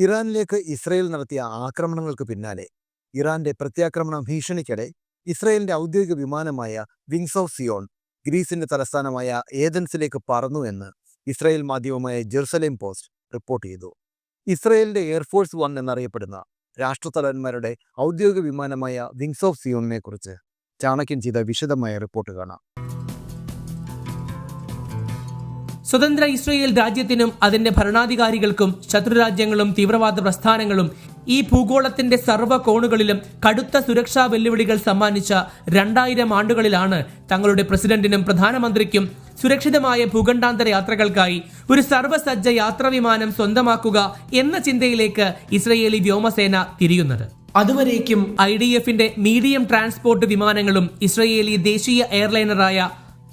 ഇറാനിലേക്ക് Israel നടത്തിയ ആക്രമണങ്ങൾക്ക് പിന്നാലെ ഇറാന്റെ പ്രത്യാക്രമണ ഭീഷണിക്കിടെ ഇസ്രയേലിന്റെ ഔദ്യോഗിക വിമാനമായ വിങ്സ് ഓഫ് സിയോൺ ഗ്രീസിന്റെ തലസ്ഥാനമായ ഏതൻസിലേക്ക് പറന്നു എന്ന് ഇസ്രയേൽ മാധ്യമമായ ജെറുസലേം പോസ്റ്റ് റിപ്പോർട്ട് ചെയ്തു. ഇസ്രയേലിന്റെ എയർഫോഴ്സ് വൺ എന്നറിയപ്പെടുന്ന രാഷ്ട്രത്തലവന്മാരുടെ ഔദ്യോഗിക വിമാനമായ വിങ്സ് ഓഫ് സിയോണിനെ കുറിച്ച് ചാണക്യൻ ചെയ്ത വിശദമായ റിപ്പോർട്ട് കാണാം. സ്വതന്ത്ര ഇസ്രയേൽ രാജ്യത്തിനും അതിന്റെ ഭരണാധികാരികൾക്കും ശത്രുരാജ്യങ്ങളും തീവ്രവാദ പ്രസ്ഥാനങ്ങളും ഈ ഭൂഗോളത്തിന്റെ സർവ കോണുകളിലും കടുത്ത സുരക്ഷാ വെല്ലുവിളികൾ സമ്മാനിച്ച രണ്ടായിരം ആണ്ടുകളിലാണ് തങ്ങളുടെ പ്രസിഡന്റിനും പ്രധാനമന്ത്രിക്കും സുരക്ഷിതമായ ഭൂഖണ്ഡാന്തര യാത്രകൾക്കായി ഒരു സർവസജ്ജ യാത്രാവിമാനം സ്വന്തമാക്കുക എന്ന ചിന്തയിലേക്ക് ഇസ്രയേലി വ്യോമസേന തിരിയുന്നത്. അതുവരേക്കും ഐ ഡി എഫിന്റെ മീഡിയം ട്രാൻസ്പോർട്ട് വിമാനങ്ങളും ഇസ്രയേലി ദേശീയ എയർലൈനറായ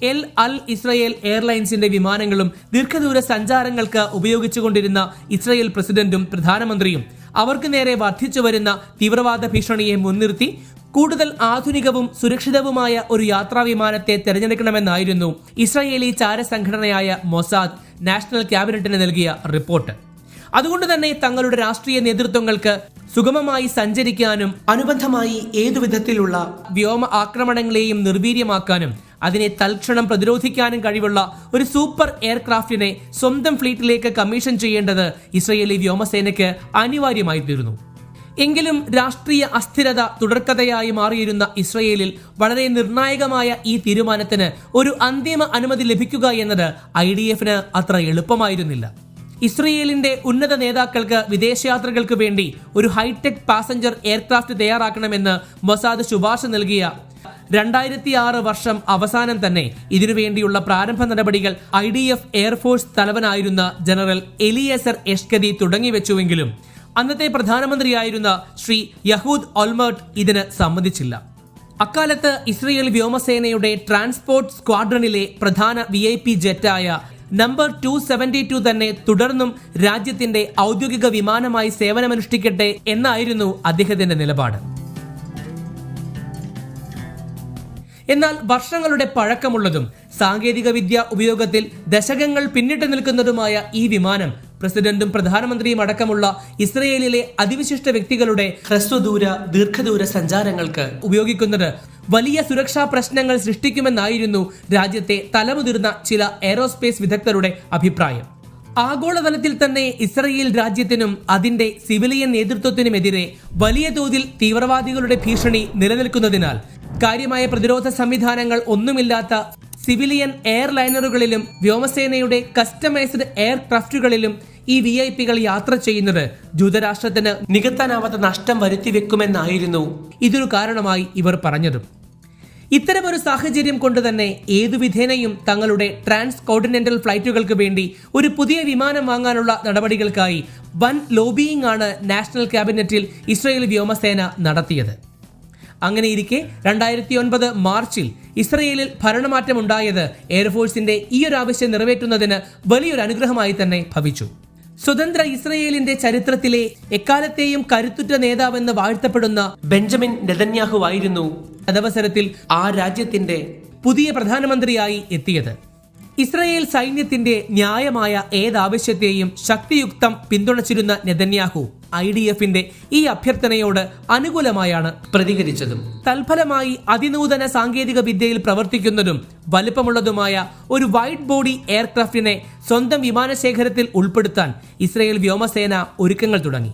എൽ അൽ ഇസ്രയേൽ എയർലൈൻസിന്റെ വിമാനങ്ങളും ദീർഘദൂര സഞ്ചാരങ്ങൾക്ക് ഉപയോഗിച്ചുകൊണ്ടിരുന്ന ഇസ്രയേൽ പ്രസിഡന്റും പ്രധാനമന്ത്രിയും അവർക്ക് നേരെ വർദ്ധിച്ചു വരുന്ന തീവ്രവാദ ഭീഷണിയെ മുൻനിർത്തി കൂടുതൽ ആധുനികവും സുരക്ഷിതവുമായ ഒരു യാത്രാ വിമാനത്തെ തെരഞ്ഞെടുക്കണമെന്നായിരുന്നു ഇസ്രയേലി ചാരസംഘടനയായ മൊസാദ് നാഷണൽ ക്യാബിനറ്റിന് നൽകിയ റിപ്പോർട്ട്. അതുകൊണ്ട് തന്നെ തങ്ങളുടെ രാഷ്ട്രീയ നേതൃത്വങ്ങൾക്ക് സുഗമമായി സഞ്ചരിക്കാനും അനുബന്ധമായി ഏതുവിധത്തിലുള്ള വ്യോമ ആക്രമണങ്ങളെയും നിർവീര്യമാക്കാനും അതിനെ തൽക്ഷണം പ്രതിരോധിക്കാനും കഴിവുള്ള ഒരു സൂപ്പർ എയർക്രാഫ്റ്റിനെ സ്വന്തം ഫ്ലീറ്റിലേക്ക് കമ്മീഷൻ ചെയ്യേണ്ടത് ഇസ്രയേലി വ്യോമസേനയ്ക്ക് അനിവാര്യമായി തീർന്നു. എങ്കിലും രാഷ്ട്രീയ അസ്ഥിരത തുടർക്കഥയായി മാറിയിരുന്ന ഇസ്രയേലിൽ വളരെ നിർണായകമായ ഈ തീരുമാനത്തിന് ഒരു അന്തിമ അനുമതി ലഭിക്കുക എന്നത് ഐ ഡി എഫിന് അത്ര എളുപ്പമായിരുന്നില്ല. ഇസ്രയേലിന്റെ ഉന്നത നേതാക്കൾക്ക് വിദേശയാത്രകൾക്ക് വേണ്ടി ഒരു ഹൈടെക് പാസഞ്ചർ എയർക്രാഫ്റ്റ് തയ്യാറാക്കണമെന്ന് മൊസാദ് ശുപാർശ നൽകിയ രണ്ടായിരത്തി ആറ് വർഷം അവസാനം തന്നെ ഇതിനുവേണ്ടിയുള്ള പ്രാരംഭ നടപടികൾ I D F air force തലവനായിരുന്ന general Eliezer Shkedi തുടങ്ങിവെച്ചുവെങ്കിലും അന്നത്തെ പ്രധാനമന്ത്രിയായിരുന്ന ശ്രീ യഹൂദ് ഒൽമേർട്ട് ഇതിന് സമ്മതിച്ചില്ല. അക്കാലത്ത് ഇസ്രയേൽ വ്യോമസേനയുടെ ട്രാൻസ്പോർട്ട് സ്ക്വാഡ്രണിലെ പ്രധാന വി ഐ പി ജെറ്റായ നമ്പർ ടു സെവന്റി ടു തന്നെ തുടർന്നും രാജ്യത്തിന്റെ ഔദ്യോഗിക വിമാനമായി സേവനമനുഷ്ഠിക്കട്ടെ എന്നായിരുന്നു അദ്ദേഹത്തിന്റെ നിലപാട്. എന്നാൽ വർഷങ്ങളുടെ പഴക്കമുള്ളതും സാങ്കേതിക വിദ്യ ഉപയോഗത്തിൽ ദശകങ്ങൾ പിന്നിട്ട് നിൽക്കുന്നതുമായ ഈ വിമാനം പ്രസിഡന്റും പ്രധാനമന്ത്രിയും അടക്കമുള്ള ഇസ്രയേലിലെ അതിവിശിഷ്ട വ്യക്തികളുടെ ഹ്രസ്വദൂര ദീർഘദൂര സഞ്ചാരങ്ങൾക്ക് ഉപയോഗിക്കുന്നത് വലിയ സുരക്ഷാ പ്രശ്നങ്ങൾ സൃഷ്ടിക്കുമെന്നായിരുന്നു രാജ്യത്തെ തലമുതിർന്ന ചില എയറോസ്പേസ് വിദഗ്ധരുടെ അഭിപ്രായം. ആഗോളതലത്തിൽ തന്നെ ഇസ്രയേൽ രാജ്യത്തിനും അതിന്റെ സിവിലിയൻ നേതൃത്വത്തിനുമെതിരെ വലിയ തോതിൽ തീവ്രവാദികളുടെ ഭീഷണി നിലനിൽക്കുന്നതിനാൽ കാര്യമായ പ്രതിരോധ സംവിധാനങ്ങൾ ഒന്നുമില്ലാത്ത സിവിലിയൻ എയർലൈനറുകളിലും വ്യോമസേനയുടെ കസ്റ്റമൈസ്ഡ് എയർക്രാഫ്റ്റുകളിലും ഈ വി ഐ പികൾ യാത്ര ചെയ്യുന്നത് ജൂതരാഷ്ട്രത്തിന് നികത്താനാവാത്ത നഷ്ടം വരുത്തി വെക്കുമെന്നായിരുന്നു ഇതൊരു കാരണമായി ഇവർ പറഞ്ഞത്. ഇത്തരമൊരു സാഹചര്യം കൊണ്ട് തന്നെ ഏതു വിധേനയും തങ്ങളുടെ ട്രാൻസ് കോണ്ടിനെന്റൽ ഫ്ലൈറ്റുകൾക്ക് വേണ്ടി ഒരു പുതിയ വിമാനം വാങ്ങാനുള്ള നടപടികൾക്കായി വൻ ലോബിയിങ് ആണ് നാഷണൽ ക്യാബിനറ്റിൽ ഇസ്രയേൽ വ്യോമസേന നടത്തിയത്. അങ്ങനെയിരിക്കെ രണ്ടായിരത്തി ഒൻപത് മാർച്ചിൽ ഇസ്രയേലിൽ ഭരണമാറ്റമുണ്ടായത് എയർഫോഴ്സിന്റെ ഈ ഒരു ആവശ്യം നിറവേറ്റുന്നതിന് വലിയൊരു അനുഗ്രഹമായി തന്നെ ഭവിച്ചു. സ്വതന്ത്ര ഇസ്രയേലിന്റെ ചരിത്രത്തിലെ എക്കാലത്തെയും കരുത്തുറ്റ നേതാവെന്ന് വാഴ്ത്തപ്പെടുന്ന ബെഞ്ചമിൻ നെതന്യാഹു ആയിരുന്നു അതവസരത്തിൽ ആ രാജ്യത്തിന്റെ പുതിയ പ്രധാനമന്ത്രിയായി എത്തിയത്. ഇസ്രയേൽ സൈന്യത്തിന്റെ ന്യായമായ ഏതാവശ്യത്തെയും ശക്തിയുക്തം പിന്തുണച്ചിരുന്ന നെതന്യാഹു ഐ ഡി എഫിന്റെ ഈ അഭ്യർത്ഥനയോട് അനുകൂലമായാണ് പ്രതികരിച്ചതും. തൽഫലമായി അതിനൂതന സാങ്കേതിക വിദ്യയിൽ പ്രവർത്തിക്കുന്നതും വലുപ്പമുള്ളതുമായ ഒരു വൈറ്റ് ബോഡി എയർക്രാഫ്റ്റിനെ സ്വന്തം വിമാനശേഖരത്തിൽ ഉൾപ്പെടുത്താൻ ഇസ്രയേൽ വ്യോമസേന ഒരുക്കങ്ങൾ തുടങ്ങി.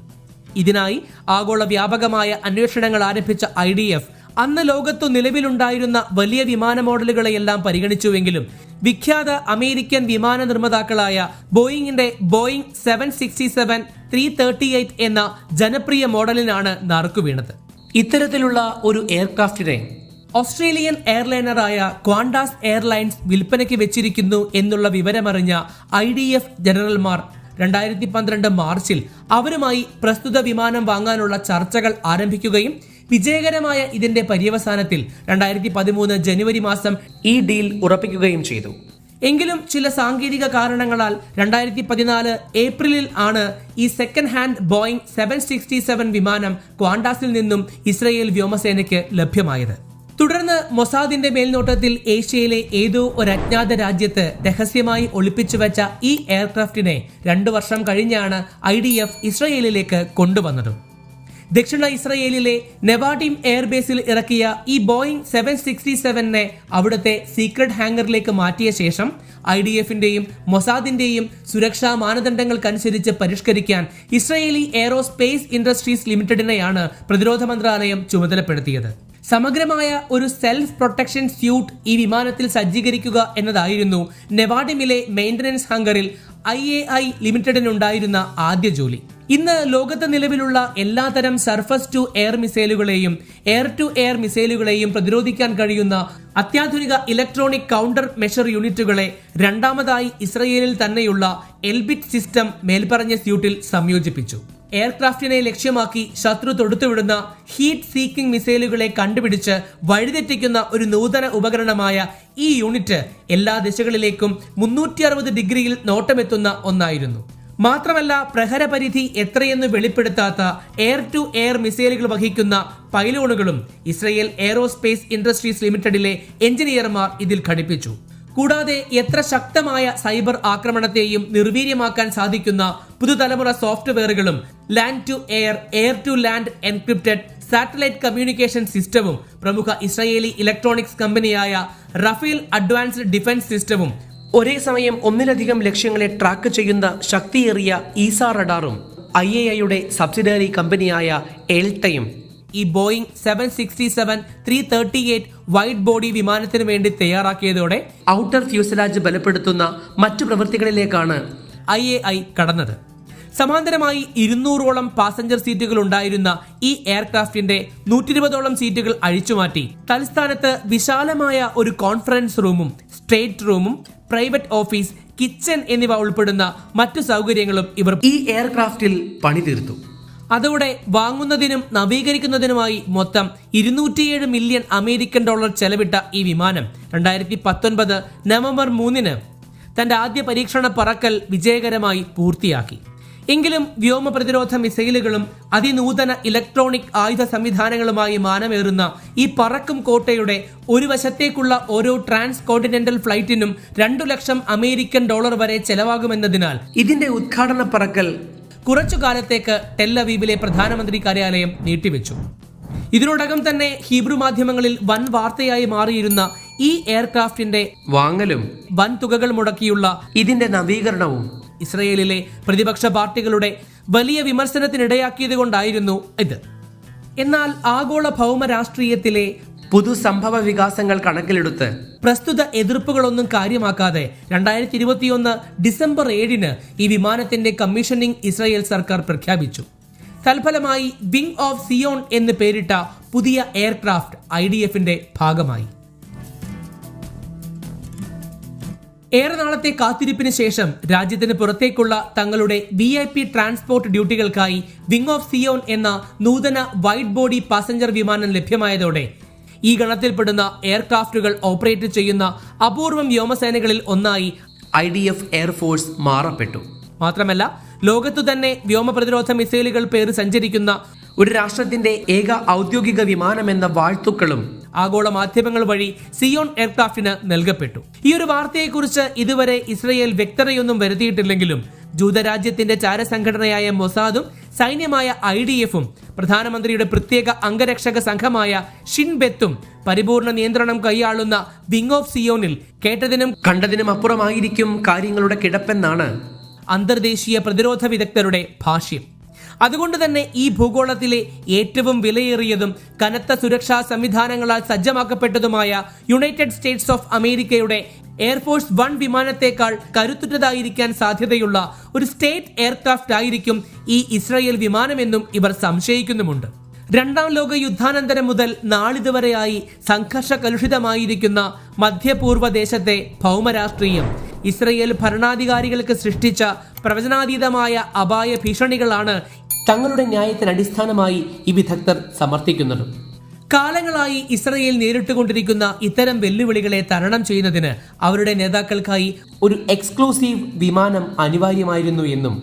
ഇതിനായി ആഗോള വ്യാപകമായ അന്വേഷണങ്ങൾ ആരംഭിച്ച ഐ ഡി എഫ് അന്ന് ലോകത്തു നിലവിലുണ്ടായിരുന്ന വലിയ വിമാന മോഡലുകളെയെല്ലാം പരിഗണിച്ചുവെങ്കിലും വിഖ്യാത അമേരിക്കൻ വിമാന നിർമ്മാതാക്കളായ ബോയിങ്ങിന്റെ Boeing seven sixty seven three thirty eight എന്ന ജനപ്രിയ മോഡലിനാണ് നറുക്കു വീണത്. ഇത്തരത്തിലുള്ള ഒരു എയർക്രാഫ്റ്റിനെ ഓസ്ട്രേലിയൻ എയർലൈനറായ ക്വാണ്ടാസ് എയർലൈൻസ് വിൽപ്പനയ്ക്ക് വെച്ചിരിക്കുന്നു എന്നുള്ള വിവരമറിഞ്ഞ ഐ ഡി എഫ് ജനറൽമാർ രണ്ടായിരത്തി പന്ത്രണ്ട് മാർച്ചിൽ അവരുമായി പ്രസ്തുത വിമാനം വാങ്ങാനുള്ള ചർച്ചകൾ ആരംഭിക്കുകയും വിജയകരമായ ഇതിന്റെ പര്യവസാനത്തിൽ രണ്ടായിരത്തി പതിമൂന്ന് ജനുവരി മാസം ഈ ഡീൽ ഉറപ്പിക്കുകയും ചെയ്തു. എങ്കിലും ചില സാങ്കേതിക കാരണങ്ങളാൽ രണ്ടായിരത്തി പതിനാല് ഏപ്രിലിൽ ആണ് ഈ second hand Boeing seven sixty seven വിമാനം ക്വാണ്ടാസിൽ നിന്നും ഇസ്രയേൽ വ്യോമസേനയ്ക്ക് ലഭ്യമായത്. തുടർന്ന് മൊസാദിന്റെ മേൽനോട്ടത്തിൽ ഏഷ്യയിലെ ഏതോ ഒരു അജ്ഞാത രാജ്യത്ത് രഹസ്യമായി ഒളിപ്പിച്ചു വെച്ച ഈ എയർക്രാഫ്റ്റിനെ രണ്ടു വർഷം കഴിഞ്ഞാണ് ഐ ഡി എഫ് ഇസ്രയേലിലേക്ക് കൊണ്ടുവന്നതും. ദക്ഷിണ ഇസ്രയേലിലെ നെവാഡിം എയർബേസിൽ ഇറക്കിയ ഈ ബോയിങ് സെവൻ സിക്സ്റ്റി സെവനെ അവിടുത്തെ സീക്രട്ട് ഹാങ്ങറിലേക്ക് മാറ്റിയ ശേഷം ഐ ഡി എഫിന്റെയും മൊസാദിന്റെയും സുരക്ഷാ മാനദണ്ഡങ്ങൾക്കനുസരിച്ച് പരിഷ്കരിക്കാൻ ഇസ്രയേലി എയറോസ്പേസ് ഇൻഡസ്ട്രീസ് ലിമിറ്റഡിനെയാണ് പ്രതിരോധ മന്ത്രാലയം ചുമതലപ്പെടുത്തിയത്. സമഗ്രമായ ഒരു സെൽഫ് പ്രൊട്ടക്ഷൻ സ്യൂട്ട് ഈ വിമാനത്തിൽ സജ്ജീകരിക്കുക എന്നതായിരുന്നു നെവാഡിമിലെ മെയിന്റനൻസ് ഹാങ്കറിൽ ഐ എ ഐ ലിമിറ്റഡിനുണ്ടായിരുന്ന ആദ്യ ജോലി. ഇന്ന് ലോകത്ത് നിലവിലുള്ള എല്ലാതരം സർഫസ് ടു എയർ മിസൈലുകളെയും എയർ ടു എയർ മിസൈലുകളെയും പ്രതിരോധിക്കാൻ കഴിയുന്ന അത്യാധുനിക ഇലക്ട്രോണിക് കൗണ്ടർ മെഷർ യൂണിറ്റുകളെ രണ്ടാമതായി ഇസ്രയേലിൽ തന്നെയുള്ള എൽബിറ്റ് സിസ്റ്റം മേൽപ്പറഞ്ഞ സ്യൂട്ടിൽ സംയോജിപ്പിച്ചു. എയർക്രാഫ്റ്റിനെ ലക്ഷ്യമാക്കി ശത്രു തൊടുത്തുവിടുന്ന ഹീറ്റ് സീക്കിംഗ് മിസൈലുകളെ കണ്ടുപിടിച്ച് വഴിതെറ്റിക്കുന്ന ഒരു നൂതന ഉപകരണമായ ഈ യൂണിറ്റ് എല്ലാ ദിശകളിലേക്കും മുന്നൂറ്റി ഡിഗ്രിയിൽ നോട്ടമെത്തുന്ന ഒന്നായിരുന്നു. മാത്രമല്ല പ്രഹരപരിധി എത്രയെന്ന് വെളിപ്പെടുത്താത്ത എയർ ടു എയർ മിസൈലുകൾ വഹിക്കുന്ന പൈലോണുകളും ഇസ്രയേൽ എയറോസ്പേസ് ഇൻഡസ്ട്രീസ് ലിമിറ്റഡിലെ എഞ്ചിനീയർമാർ ഇതിൽ ഘടിപ്പിച്ചു. കൂടാതെ എത്ര ശക്തമായ സൈബർ ആക്രമണത്തെയും നിർവീര്യമാക്കാൻ സാധിക്കുന്ന പുതുതലമുറ സോഫ്റ്റ്വെയറുകളും land to air air to land encrypted satellite communication സിസ്റ്റവും പ്രമുഖ ഇസ്രയേലി ഇലക്ട്രോണിക്സ് കമ്പനിയായ റഫേൽ അഡ്വാൻസ്ഡ് ഡിഫൻസ് സിസ്റ്റവും ഒരേ സമയം ഒന്നിലധികം ലക്ഷ്യങ്ങളെ ട്രാക്ക് ചെയ്യുന്ന ശക്തിയേറിയ ഈസ റഡാറും ഐ എ ഐയുടെ സബ്സിഡറി കമ്പനിയായ എൽട്ടയും ഈ Boeing seven sixty seven three thirty eight wide body വിമാനത്തിന് വേണ്ടി തയ്യാറാക്കിയതോടെ ഔട്ടർ ഫ്യൂസലാജ് ബലപ്പെടുത്തുന്ന മറ്റു പ്രവൃത്തികളിലേക്കാണ് ഐ എ ഐ കടന്നത്. സമാന്തരമായി ഇരുന്നൂറോളം പാസഞ്ചർ സീറ്റുകൾ ഉണ്ടായിരുന്ന ഈ എയർക്രാഫ്റ്റിന്റെ നൂറ്റി ഇരുപതോളം സീറ്റുകൾ അഴിച്ചുമാറ്റി. തലസ്ഥാനത്ത് വിശാലമായ ഒരു കോൺഫറൻസ് റൂമും സ്റ്റേറ്റ് റൂമും പ്രൈവറ്റ് ഓഫീസ് കിച്ചൺ എന്നിവ ഉൾപ്പെടുന്ന മറ്റു സൗകര്യങ്ങളും ഇവർ ഈ എയർക്രാഫ്റ്റിൽ പണിതീർത്തു. അതോടെ വാങ്ങുന്നതിനും നവീകരിക്കുന്നതിനുമായി മൊത്തം ഇരുന്നൂറ്റിയേഴ് മില്യൺ അമേരിക്കൻ ഡോളർ ചെലവിട്ട ഈ വിമാനം രണ്ടായിരത്തി പത്തൊൻപത് നവംബർ മൂന്നിന് തന്റെ ആദ്യ പരീക്ഷണ പറക്കൽ വിജയകരമായി പൂർത്തിയാക്കി. എങ്കിലും വ്യോമ പ്രതിരോധ മിസൈലുകളും അതിനൂതന ഇലക്ട്രോണിക് ആയുധ സംവിധാനങ്ങളുമായി മാനമേറുന്ന ഈ പറക്കും കോട്ടയുടെ ഒരു വശത്തേക്കുള്ള ഓരോ ട്രാൻസ് കോണ്ടിനെന്റൽ ഫ്ലൈറ്റിനും രണ്ടു ലക്ഷം അമേരിക്കൻ ഡോളർ വരെ ചെലവാകുമെന്നതിനാൽ ഇതിന്റെ ഉദ്ഘാടന പറക്കൽ കുറച്ചു കാലത്തേക്ക് ടെല്ലവീപിലെ പ്രധാനമന്ത്രി കാര്യാലയം നീട്ടിവെച്ചു. ഇതിനോടകം തന്നെ ഹീബ്രു മാധ്യമങ്ങളിൽ വൻ വാർത്തയായി മാറിയിരുന്ന ഈ എയർക്രാഫ്റ്റിന്റെ വാങ്ങലും വൻ തുകകൾ മുടക്കിയുള്ള ഇതിന്റെ നവീകരണവും ഇസ്രയേലിലെ പ്രതിപക്ഷ പാർട്ടികളുടെ വലിയ വിമർശനത്തിനിടയാക്കിയത് കൊണ്ടായിരുന്നു ഇത്. എന്നാൽ ആഗോള ഭൗമ രാഷ്ട്രീയത്തിലെ പുതു സംഭവ വികാസങ്ങൾ കണക്കിലെടുത്ത് പ്രസ്തുത എതിർപ്പുകളൊന്നും കാര്യമാക്കാതെ രണ്ടായിരത്തി ഇരുപത്തിയൊന്ന് ഡിസംബർ ഏഴിന് ഈ വിമാനത്തിന്റെ കമ്മീഷനിംഗ് ഇസ്രായേൽ സർക്കാർ പ്രഖ്യാപിച്ചു. തൽഫലമായി വിംഗ് ഓഫ് സിയോൺ എന്ന് പേരിട്ട പുതിയ എയർക്രാഫ്റ്റ് ഐ ഡി എഫിന്റെ ഭാഗമായി. ഏറെ നാളത്തെ കാത്തിരിപ്പിന് ശേഷം രാജ്യത്തിന് പുറത്തേക്കുള്ള തങ്ങളുടെ വി ഐ പി ട്രാൻസ്പോർട്ട് ഡ്യൂട്ടികൾക്കായി വിങ് ഓഫ് സിയോൺ എന്ന നൂതന വൈറ്റ് ബോഡി പാസഞ്ചർ വിമാനം ലഭ്യമായതോടെ ഈ ഗണത്തിൽപ്പെടുന്ന എയർക്രാഫ്റ്റുകൾ ഓപ്പറേറ്റ് ചെയ്യുന്ന അപൂർവം വ്യോമസേനകളിൽ ഒന്നായി I D F air force മാറപ്പെട്ടു. മാത്രമല്ല ലോകത്തു തന്നെ വ്യോമ പ്രതിരോധ മിസൈലുകൾ പേര് സഞ്ചരിക്കുന്ന ഒരു രാഷ്ട്രത്തിന്റെ ഏക ഔദ്യോഗിക വിമാനം എന്ന വാഴ്ത്തുക്കളും ആഗോള മാധ്യമങ്ങൾ വഴി സിയോൺ എയർക്രാഫ്റ്റിന് നൽകപ്പെട്ടു. ഈ ഒരു വാർത്തയെക്കുറിച്ച് ഇതുവരെ ഇസ്രയേൽ വ്യക്തതയൊന്നും വരുത്തിയിട്ടില്ലെങ്കിലും ജൂതരാജ്യത്തിന്റെ ചാരസംഘടനയായ മൊസാദും സൈന്യമായ ഐ ഡി എഫും പ്രധാനമന്ത്രിയുടെ പ്രത്യേക അംഗരക്ഷക സംഘമായ ഷിൻബെത്തും പരിപൂർണ നിയന്ത്രണം കൈയാളുന്ന വിങ് ഓഫ് സിയോണിൽ കേട്ടതിനും കണ്ടതിനും അപ്പുറമായിരിക്കും കാര്യങ്ങളുടെ കിടപ്പെന്നാണ് അന്തർദേശീയ പ്രതിരോധ വിദഗ്ധരുടെ ഭാഷ്യം. അതുകൊണ്ട് തന്നെ ഈ ഭൂഗോളത്തിലെ ഏറ്റവും വിലയേറിയതും കനത്ത സുരക്ഷാ സംവിധാനങ്ങളാൽ സജ്ജമാക്കപ്പെട്ടതുമായ United States of America air force one വിമാനത്തേക്കാൾ കരുത്തുറ്റതായിരിക്കാൻ സാധ്യതയുള്ള ഒരു സ്റ്റേറ്റ് എയർക്രാഫ്റ്റ് ആയിരിക്കും ഈ ഇസ്രായേൽ വിമാനമെന്നും ഇവർ സംശയിക്കുന്നുമുണ്ട്. രണ്ടാം ലോക യുദ്ധാനന്തരം മുതൽ നാളിതുവരെയായി സംഘർഷ കലുഷിതമായിരിക്കുന്ന മധ്യപൂർവ ദേശത്തെ ഭൗമരാഷ്ട്രീയം ഇസ്രയേൽ ഭരണാധികാരികൾക്ക് സൃഷ്ടിച്ച പ്രവചനാതീതമായ അപായ ഭീഷണികളാണ് തങ്ങളുടെ ന്യായത്തിന് അടിസ്ഥാനമായി ഈ വിദഗ്ധർ സമർത്ഥിക്കുന്നത്. കാലങ്ങളായി ഇസ്രയേൽ നേരിട്ടുകൊണ്ടിരിക്കുന്ന ഇത്തരം വെല്ലുവിളികളെ തരണം ചെയ്യുന്നതിന് അവരുടെ നേതാക്കൾക്കായി ഒരു എക്സ്ക്ലൂസീവ് വിമാനം അനിവാര്യമായിരുന്നു എന്നും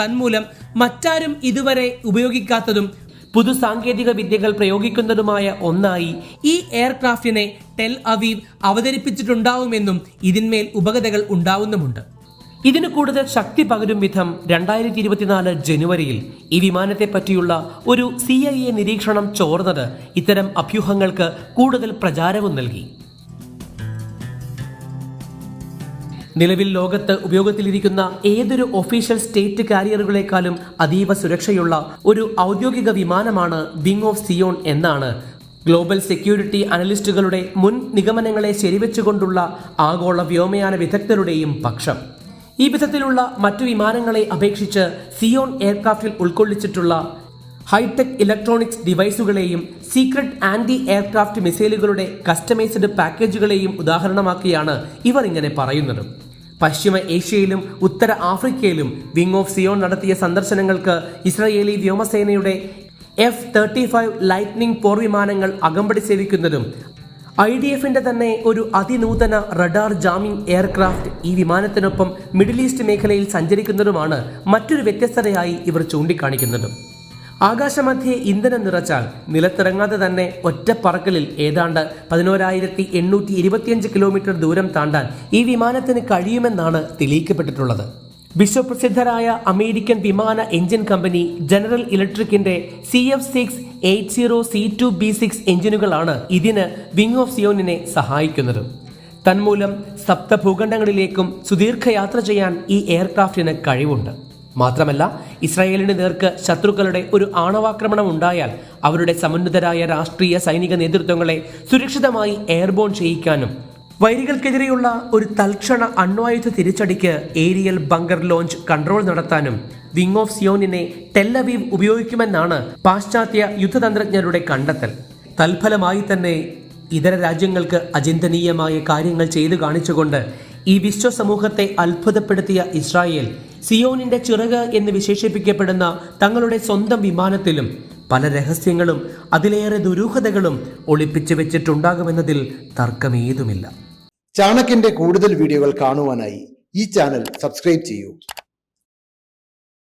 തന്മൂലം മറ്റാരും ഇതുവരെ ഉപയോഗിക്കാത്തതും പുതു സാങ്കേതിക വിദ്യകൾ പ്രയോഗിക്കുന്നതുമായ ഒന്നായി ഈ എയർക്രാഫ്റ്റിനെ ടെൽ അവീവ് അവതരിപ്പിച്ചിട്ടുണ്ടാവുമെന്നും ഇതിന്മേൽ ഉപകഥകൾ ഉണ്ടാവുന്നുമുണ്ട്. ഇതിന് കൂടുതൽ ശക്തി പകരും വിധം രണ്ടായിരത്തി ഇരുപത്തിനാല് ജനുവരിയിൽ ഈ വിമാനത്തെ പറ്റിയുള്ള ഒരു സി ഐ എ നിരീക്ഷണം ചോർന്നത് ഇത്തരം അഭ്യൂഹങ്ങൾക്ക് കൂടുതൽ പ്രചാരവും നൽകി. നിലവിൽ ലോകത്ത് ഉപയോഗത്തിലിരിക്കുന്ന ഏതൊരു ഒഫീഷ്യൽ സ്റ്റേറ്റ് കാരിയറുകളെക്കാളും അതീവ സുരക്ഷയുള്ള ഒരു ഔദ്യോഗിക വിമാനമാണ് വിങ് ഓഫ് സിയോൺ എന്നാണ് ഗ്ലോബൽ സെക്യൂരിറ്റി അനലിസ്റ്റുകളുടെ മുൻ നിഗമനങ്ങളെ ശരിവെച്ചുകൊണ്ടുള്ള ആഗോള വ്യോമയാന വിദഗ്ധരുടെയും പക്ഷം. ഈ വിധത്തിലുള്ള മറ്റു വിമാനങ്ങളെ അപേക്ഷിച്ച് സിയോൺ എയർക്രാഫ്റ്റിൽ ഉൾക്കൊള്ളിച്ചിട്ടുള്ള ഹൈടെക് ഇലക്ട്രോണിക്സ് ഡിവൈസുകളെയും സീക്രട്ട് ആന്റി എയർക്രാഫ്റ്റ് മിസൈലുകളുടെ കസ്റ്റമൈസ്ഡ് പാക്കേജുകളെയും ഉദാഹരണമാക്കിയാണ് ഇവർ ഇങ്ങനെ പറയുന്നത്. പശ്ചിമ ഏഷ്യയിലും ഉത്തര ആഫ്രിക്കയിലും വിങ് ഓഫ് സിയോൺ നടത്തിയ സന്ദർശനങ്ങൾക്ക് ഇസ്രയേലി വ്യോമസേനയുടെ എഫ് തേർട്ടി ഫൈവ് ലൈറ്റ്നിംഗ് പോർ വിമാനങ്ങൾ അകമ്പടി സേവിക്കുന്നതും ഐ ഡി എഫിന്റെ തന്നെ ഒരു അതിനൂതന റഡാർ ജാമിംഗ് എയർക്രാഫ്റ്റ് ഈ വിമാനത്തിനൊപ്പം മിഡിൽ ഈസ്റ്റ് മേഖലയിൽ സഞ്ചരിക്കുന്നതുമാണ് മറ്റൊരു വ്യത്യസ്തതയായി ഇവർ ചൂണ്ടിക്കാണിക്കുന്നത്. ആകാശമധ്യേ ഇന്ധനം നിറച്ചാൽ നിലത്തിറങ്ങാതെ തന്നെ ഒറ്റ പറക്കലിൽ ഏതാണ്ട് പതിനോരായിരത്തി എണ്ണൂറ്റി ഇരുപത്തിയഞ്ച് കിലോമീറ്റർ ദൂരം താണ്ടാൻ ഈ വിമാനത്തിന് കഴിയുമെന്നാണ് തെളിയിക്കപ്പെട്ടിട്ടുള്ളത്. വിശ്വപ്രസിദ്ധരായ അമേരിക്കൻ വിമാന engine company general ഇലക്ട്രിക്കിന്റെ C F six eight zero C two B six എഞ്ചിനുകളാണ് ഇതിന് വിങ് ഓഫ് സിയോണിനെ സഹായിക്കുന്നത്. തന്മൂലം സപ്തഭൂഖണ്ഡങ്ങളിലേക്കും സുദീർഘയാത്ര ചെയ്യാൻ ഈ എയർക്രാഫ്റ്റിന് കഴിവുണ്ട്. മാത്രമല്ല ഇസ്രായേലിന് നേർക്ക് ശത്രുക്കളുടെ ഒരു ആണവാക്രമണം ഉണ്ടായാൽ അവരുടെ സമുന്നതരായ രാഷ്ട്രീയ സൈനിക നേതൃത്വങ്ങളെ സുരക്ഷിതമായി എയർബോൺ ചെയ്യിക്കാനും വൈരികൾക്കെതിരെയുള്ള ഒരു തൽക്ഷണ അണ്വായുധ തിരിച്ചടിക്ക് ഏരിയൽ ബങ്കർ ലോഞ്ച് കൺട്രോൾ നടത്താനും വിങ് ഓഫ് സിയോനിനെ ടെല്ലവീവ് ഉപയോഗിക്കുമെന്നാണ് പാശ്ചാത്യ യുദ്ധതന്ത്രജ്ഞരുടെ കണ്ടെത്തൽ. തൽഫലമായി തന്നെ ഇതര രാജ്യങ്ങൾക്ക് അചിന്തനീയമായ കാര്യങ്ങൾ ചെയ്തു കാണിച്ചുകൊണ്ട് ഈ വിശ്വസമൂഹത്തെ അത്ഭുതപ്പെടുത്തിയ ഇസ്രായേൽ സിയോനിന്റെ ചിറക് എന്ന് വിശേഷിപ്പിക്കപ്പെടുന്ന തങ്ങളുടെ സ്വന്തം വിമാനത്തിലും പല രഹസ്യങ്ങളും അതിലേറെ ദുരൂഹതകളും ഒളിപ്പിച്ചു വെച്ചിട്ടുണ്ടാകുമെന്നതിൽ തർക്കമേതുമില്ല. ചാണക്യന്റെ കൂടുതൽ വീഡിയോകൾ കാണുവാനായി ഈ ചാനൽ സബ്സ്ക്രൈബ് ചെയ്യൂ.